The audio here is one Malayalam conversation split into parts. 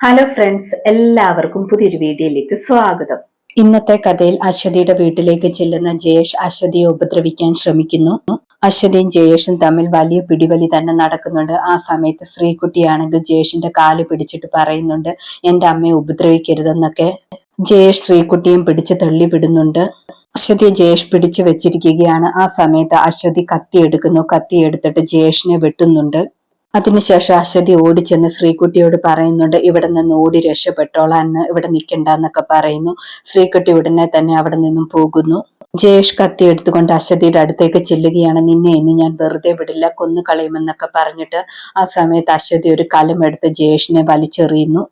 ഹലോ ഫ്രണ്ട്സ് എല്ലാവർക്കും പുതിയൊരു വീഡിയോയിലേക്ക് സ്വാഗതം. ഇന്നത്തെ കഥയിൽ അശ്വതിയുടെ വീട്ടിലേക്ക് ചെല്ലുന്ന ജയേഷ് അശ്വതിയെ ഉപദ്രവിക്കാൻ ശ്രമിക്കുന്നു. അശ്വതിയും ജയേഷും തമ്മിൽ വലിയ പിടിവലി തന്നെ നടക്കുന്നുണ്ട്. ആ സമയത്ത് ശ്രീകുട്ടിയാണെങ്കിൽ ജയേഷിന്റെ കാൽ പിടിച്ചിട്ട് പറയുന്നുണ്ട് എന്റെ അമ്മയെ ഉപദ്രവിക്കരുതെന്നൊക്കെ. ജയേഷ് ശ്രീകുട്ടിയും പിടിച്ച് തള്ളിവിടുന്നുണ്ട്. അശ്വതിയെ ജയേഷ് പിടിച്ചു വെച്ചിരിക്കുകയാണ്. ആ സമയത്ത് അശ്വതി കത്തിയെടുക്കുന്നു കത്തിയെടുത്തിട്ട് ജയേഷിനെ വെട്ടുന്നുണ്ട്. അതിനുശേഷം അശ്വതി ഓടിച്ചെന്ന് ശ്രീകുട്ടിയോട് പറയുന്നുണ്ട് ഇവിടെ നിന്ന് ഓടി രക്ഷപ്പെട്ടോളാം എന്ന് ഇവിടെ നിൽക്കണ്ട എന്നൊക്കെ പറയുന്നു. ശ്രീകുട്ടി ഉടനെ തന്നെ അവിടെ നിന്നും പോകുന്നു. ജയേഷ് കത്തി എടുത്തുകൊണ്ട് അശ്വതിയുടെ അടുത്തേക്ക് ചെല്ലുകയാണ്. നിന്നെ ഇന്ന് ഞാൻ വെറുതെ വിടില്ല കൊന്നു കളയുമെന്നൊക്കെ പറഞ്ഞിട്ട് ആ സമയത്ത് അശ്വതി ഒരു കലം എടുത്ത് ജയേഷിനെ വലിച്ചെറിയുന്നു.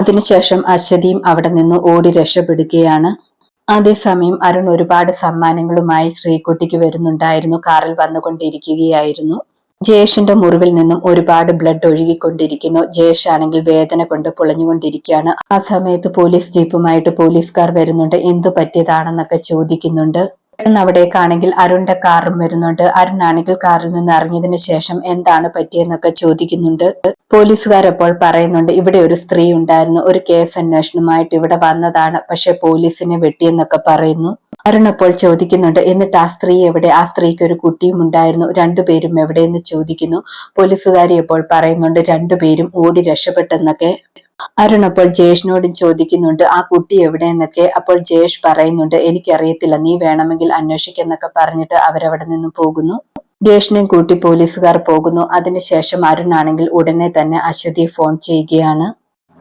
അതിനുശേഷം അശ്വതിയും അവിടെ നിന്ന് ഓടി രക്ഷപ്പെടുകയാണ്. അതേസമയം അരുൺ ഒരുപാട് സമ്മാനങ്ങളുമായി ശ്രീകുട്ടിക്ക് വരുന്നുണ്ടായിരുന്നു. കാറിൽ വന്നുകൊണ്ടിരിക്കുകയായിരുന്നു. ജയേഷിന്റെ മുറിവിൽ നിന്നും ഒരുപാട് ബ്ലഡ് ഒഴുകിക്കൊണ്ടിരിക്കുന്നു. ജയേഷ് ആണെങ്കിൽ വേദന കൊണ്ട് പൊളഞ്ഞുകൊണ്ടിരിക്കുകയാണ്. ആ സമയത്ത് പോലീസ് ജീപ്പുമായിട്ട് പോലീസുകാർ വരുന്നുണ്ട്. എന്തു പറ്റിയതാണെന്നൊക്കെ ചോദിക്കുന്നുണ്ട്. അവിടേക്കാണെങ്കിൽ അരുണിന്റെ കാറും വരുന്നുണ്ട്. അരുൺ ആണെങ്കിൽ കാറിൽ നിന്ന് ഇറങ്ങിയതിനു ശേഷം എന്താണ് പറ്റിയെന്നൊക്കെ ചോദിക്കുന്നുണ്ട്. പോലീസുകാരപ്പോൾ പറയുന്നുണ്ട് ഇവിടെ ഒരു സ്ത്രീ ഉണ്ടായിരുന്നു. ഒരു കേസ് അന്വേഷണമായിട്ട് ഇവിടെ വന്നതാണ്. പക്ഷെ പോലീസിനെ വെട്ടിയെന്നൊക്കെ പറയുന്നു. അരുൺ അപ്പോൾ ചോദിക്കുന്നുണ്ട് എന്നിട്ട് ആ സ്ത്രീ എവിടെ? ആ സ്ത്രീക്ക് ഒരു കുട്ടിയും ഉണ്ടായിരുന്നു രണ്ടുപേരും എവിടെയെന്ന് ചോദിക്കുന്നു. പോലീസുകാരി അപ്പോൾ പറയുന്നുണ്ട് രണ്ടുപേരും ഓടി രക്ഷപ്പെട്ടെന്നൊക്കെ. അരുൺ അപ്പോൾ ജയേഷിനോടും ചോദിക്കുന്നുണ്ട് ആ കുട്ടി എവിടെയെന്നൊക്കെ? അപ്പോൾ ജയേഷ് പറയുന്നുണ്ട് എനിക്കറിയത്തില്ല നീ വേണമെങ്കിൽ അന്വേഷിക്കെന്നൊക്കെ പറഞ്ഞിട്ട് അവരവിടെ നിന്നും പോകുന്നു. ജയേഷിനെയും കൂട്ടി പോലീസുകാർ പോകുന്നു. അതിനുശേഷം അരുൺ ആണെങ്കിൽ ഉടനെ തന്നെ അശ്വതിയെ ഫോൺ ചെയ്യുകയാണ്.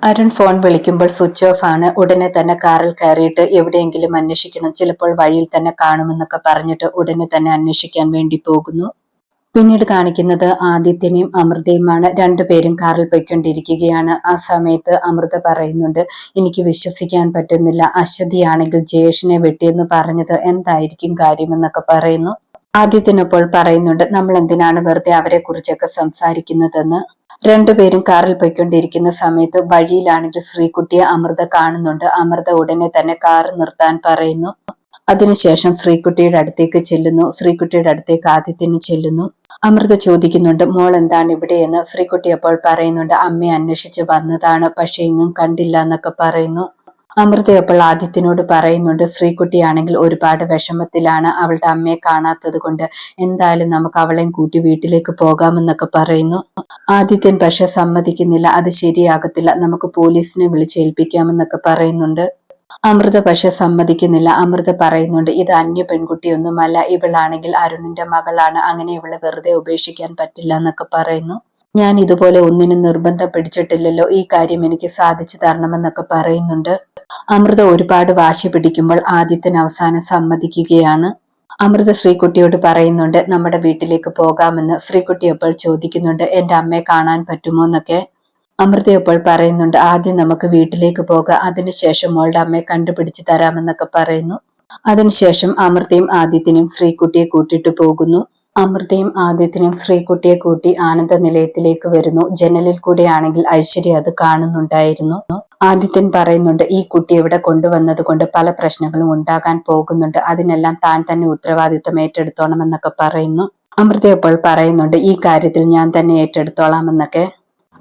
അരുൺ ഫോൺ വിളിക്കുമ്പോൾ സ്വിച്ച് ഓഫ് ആണ്. ഉടനെ തന്നെ കാറിൽ കയറിയിട്ട് എവിടെയെങ്കിലും അന്വേഷിക്കണം. ചിലപ്പോൾ വഴിയിൽ തന്നെ കാണുമെന്നൊക്കെ പറഞ്ഞിട്ട് ഉടനെ തന്നെ അന്വേഷിക്കാൻ വേണ്ടി പോകുന്നു. പിന്നീട് കാണിക്കുന്നത് ആദിത്യനെയും അമൃതയുമാണ്. രണ്ടുപേരും കാറിൽ പോയിക്കൊണ്ടിരിക്കുകയാണ്. ആ സമയത്ത് അമൃത പറയുന്നുണ്ട് എനിക്ക് വിശ്വസിക്കാൻ പറ്റുന്നില്ല. അശ്വതിയാണെങ്കിൽ ജയേഷിനെ വെട്ടിയെന്ന് പറഞ്ഞത് എന്തായിരിക്കും കാര്യമെന്നൊക്കെ പറയുന്നു. ആദ്യത്തിനപ്പോൾ പറയുന്നുണ്ട് നമ്മൾ എന്തിനാണ് വെറുതെ അവരെ കുറിച്ചൊക്കെ സംസാരിക്കുന്നതെന്ന്? രണ്ടുപേരും കാറിൽ പോയിക്കൊണ്ടിരിക്കുന്ന സമയത്ത് വഴിയിലാണെങ്കിൽ ശ്രീകുട്ടിയെ അമൃത കാണുന്നുണ്ട്. അമൃത ഉടനെ തന്നെ കാർ നിർത്താൻ പറയുന്നു. അതിനുശേഷം ശ്രീകുട്ടിയുടെ അടുത്തേക്ക് ചെല്ലുന്നു. ശ്രീകുട്ടിയുടെ അടുത്തേക്ക് ആദിത്യന് ചെല്ലുന്നു. അമൃത ചോദിക്കുന്നുണ്ട് മോൾ എന്താണ് ഇവിടെ? എന്ന് ശ്രീകുട്ടി അപ്പോൾ പറയുന്നുണ്ട് അമ്മയെ അന്വേഷിച്ച് വന്നതാണ് പക്ഷെ എങ്ങും കണ്ടില്ല എന്നൊക്കെ പറയുന്നു. അമൃത അപ്പോൾ ആദിത്യനോട് പറയുന്നുണ്ട് ശ്രീകുട്ടിയാണെങ്കിൽ ഒരുപാട് വിഷമത്തിലാണ് അവളുടെ അമ്മയെ കാണാത്തത് കൊണ്ട് എന്തായാലും നമുക്ക് അവളെയും കൂട്ടി വീട്ടിലേക്ക് പോകാമെന്നൊക്കെ പറയുന്നു. ആദിത്യൻ പക്ഷെ സമ്മതിക്കുന്നില്ല അത് ശരിയാകത്തില്ല നമുക്ക് പോലീസിനെ വിളിച്ചേൽപ്പിക്കാമെന്നൊക്കെ പറയുന്നുണ്ട്. അമൃത പക്ഷെ സമ്മതിക്കുന്നില്ല അമൃത പറയുന്നുണ്ട് ഇത് അന്യ പെൺകുട്ടിയൊന്നുമല്ല ഇവളാണെങ്കിൽ അരുണിന്റെ മകളാണ് അങ്ങനെ ഇവളെ വെറുതെ ഉപേക്ഷിക്കാൻ പറ്റില്ല എന്നൊക്കെ പറയുന്നു. ഞാൻ ഇതുപോലെ ഒന്നിനും നിർബന്ധം പിടിച്ചിട്ടില്ലല്ലോ ഈ കാര്യം എനിക്ക് സാധിച്ചു തരണമെന്നൊക്കെ പറയുന്നുണ്ട്. അമൃത ഒരുപാട് വാശി പിടിക്കുമ്പോൾ ആദിത്യൻ അവസാനം സമ്മതിക്കുകയാണ്. അമൃത ശ്രീകുട്ടിയോട് പറയുന്നുണ്ട് നമ്മുടെ വീട്ടിലേക്ക് പോകാമെന്ന്. ശ്രീകുട്ടി അപ്പോൾ ചോദിക്കുന്നുണ്ട് എന്റെ അമ്മയെ കാണാൻ പറ്റുമോ എന്നൊക്കെ? അമൃത അപ്പോൾ പറയുന്നുണ്ട് ആദ്യം നമുക്ക് വീട്ടിലേക്ക് പോകാം. അതിനുശേഷം മോളുടെ അമ്മയെ കണ്ടുപിടിച്ച് തരാമെന്നൊക്കെ പറയുന്നു. അതിനുശേഷം അമൃതയും ആദിത്യനും ശ്രീകുട്ടിയെ കൂട്ടിയിട്ട് പോകുന്നു. അമൃതയും ആദിത്യനും ശ്രീകുട്ടിയെ കൂട്ടി ആനന്ദ നിലയത്തിലേക്ക് വരുന്നു. ജനലിൽ കൂടെയാണെങ്കിൽ ഐശ്വര്യ അത് കാണുന്നുണ്ടായിരുന്നു. ആദിത്യൻ പറയുന്നുണ്ട് ഈ കുട്ടി ഇവിടെ കൊണ്ടുവന്നത് കൊണ്ട് പല പ്രശ്നങ്ങളും ഉണ്ടാകാൻ പോകുന്നുണ്ട്. അതിനെല്ലാം താൻ തന്നെ ഉത്തരവാദിത്തം ഏറ്റെടുത്തോണം എന്നൊക്കെ പറയുന്നു. അമൃത അപ്പോൾ പറയുന്നുണ്ട് ഈ കാര്യത്തിൽ ഞാൻ തന്നെ ഏറ്റെടുത്തോളാം എന്നൊക്കെ.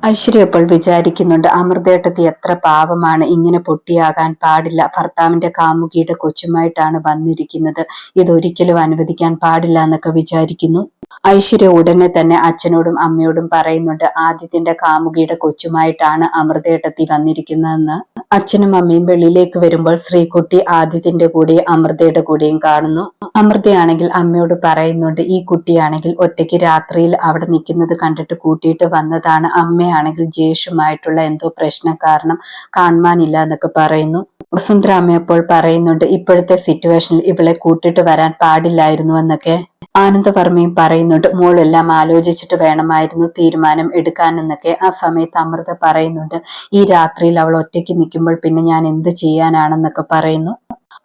ഐശ്വര്യ അപ്പോൾ വിചാരിക്കുന്നുണ്ട് അമൃതേട്ടത്തി എത്ര പാവമാണ് ഇങ്ങനെ പൊട്ടിയാകാൻ പാടില്ല. ഭർത്താവിന്റെ കാമുകിയുടെ കൊച്ചുമായിട്ടാണ് വന്നിരിക്കുന്നത്. ഇതൊരിക്കലും അനുവദിക്കാൻ പാടില്ല എന്നൊക്കെ വിചാരിക്കുന്നു. ഐശ്വര്യ ഉടനെ തന്നെ അച്ഛനോടും അമ്മയോടും പറയുന്നുണ്ട് ആദിത്യന്റെ കാമുകിയുടെ കൊച്ചുമായിട്ടാണ് അമൃതേട്ടത്തി വന്നിരിക്കുന്നതെന്ന്. അച്ഛനും അമ്മയും വെളിയിലേക്ക് വരുമ്പോൾ ശ്രീകുട്ടി ആദിത്യന്റെ കൂടെയും അമൃതയുടെ കൂടെയും കാണുന്നു. അമൃതയാണെങ്കിൽ അമ്മയോട് പറയുന്നുണ്ട് ഈ കുട്ടിയാണെങ്കിൽ ഒറ്റയ്ക്ക് രാത്രിയിൽ അവിടെ നിൽക്കുന്നത് കണ്ടിട്ട് കൂട്ടിയിട്ട് വന്നതാണ്. അമ്മയാണെങ്കിൽ ജേഷുമായിട്ടുള്ള എന്തോ പ്രശ്നം കാരണം കാണുവാനില്ല എന്നൊക്കെ പറയുന്നു. വസുന്ധര അമ്മ അപ്പോൾ പറയുന്നുണ്ട് ഇപ്പോഴത്തെ സിറ്റുവേഷനിൽ ഇവളെ കൂട്ടിട്ട് വരാൻ പാടില്ലായിരുന്നു എന്നൊക്കെ. ആനന്ദവർമ്മയും പറയുന്നുണ്ട് മോളെല്ലാം ആലോചിച്ചിട്ട് വേണമായിരുന്നു തീരുമാനം എടുക്കാൻ എന്നൊക്കെ. ആ സമയത്ത് അമൃത പറയുന്നുണ്ട് ഈ രാത്രിയിൽ അവൾ ഒറ്റയ്ക്ക് നിൽക്കുമ്പോൾ പിന്നെ ഞാൻ എന്ത് ചെയ്യാനാണെന്നൊക്കെ പറയുന്നു.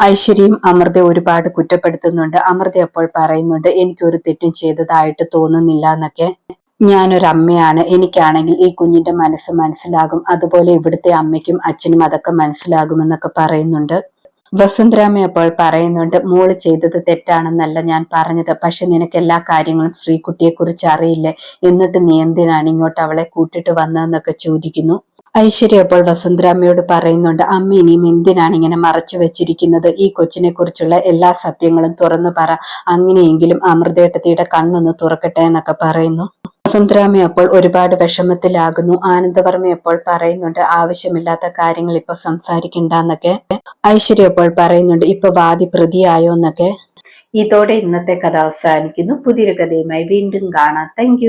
ഐശ്വര്യയും അമൃതയെ ഒരുപാട് കുറ്റപ്പെടുത്തുന്നുണ്ട്. അമൃത അപ്പോൾ പറയുന്നുണ്ട് എനിക്കൊരു തെറ്റും ചെയ്തതായിട്ട് തോന്നുന്നില്ല എന്നൊക്കെ. ഞാനൊരമ്മയാണ്. എനിക്കാണെങ്കിൽ ഈ കുഞ്ഞിന്റെ മനസ്സ് മനസ്സിലാകും. അതുപോലെ ഇവിടുത്തെ അമ്മയ്ക്കും അച്ഛനും അതൊക്കെ മനസ്സിലാകുമെന്നൊക്കെ പറയുന്നുണ്ട്. വസുന്ധരാമ അപ്പോൾ പറയുന്നുണ്ട് മോൾ ചെയ്തത് തെറ്റാണെന്നല്ല ഞാൻ പറഞ്ഞത്. പക്ഷെ നിനക്ക് എല്ലാ കാര്യങ്ങളും ശ്രീകുട്ടിയെ കുറിച്ച് അറിയില്ലേ? എന്നിട്ട് നീ എന്തിനാണ് ഇങ്ങോട്ട് അവളെ കൂട്ടിട്ട് വന്നതെന്നൊക്കെ ചോദിക്കുന്നു. ഐശ്വര്യ അപ്പോൾ വസുന്ധരാമയോട് പറയുന്നുണ്ട് അമ്മ ഇനിയും എന്തിനാണ് ഇങ്ങനെ മറച്ചു വെച്ചിരിക്കുന്നത്? ഈ കൊച്ചിനെ കുറിച്ചുള്ള എല്ലാ സത്യങ്ങളും തുറന്നു പറ. അങ്ങനെയെങ്കിലും അമൃതേട്ടത്തിയുടെ കണ്ണൊന്ന് തുറക്കട്ടെ എന്നൊക്കെ പറയുന്നു. വസുന്ധരാമ അപ്പോൾ ഒരുപാട് വിഷമത്തിലാകുന്നു. ആനന്ദവർമ്മ അപ്പോൾ പറയുന്നുണ്ട് ആവശ്യമില്ലാത്ത കാര്യങ്ങൾ ഇപ്പൊ സംസാരിക്കണ്ടെന്നൊക്കെ. ഐശ്വര്യ അപ്പോൾ പറയുന്നുണ്ട് ഇപ്പൊ വാദി പ്രതിയായോ എന്നൊക്കെ. ഇതോടെ ഇന്നത്തെ കഥ അവസാനിക്കുന്നു. പുതിയൊരു കഥയുമായി വീണ്ടും കാണാം. താങ്ക്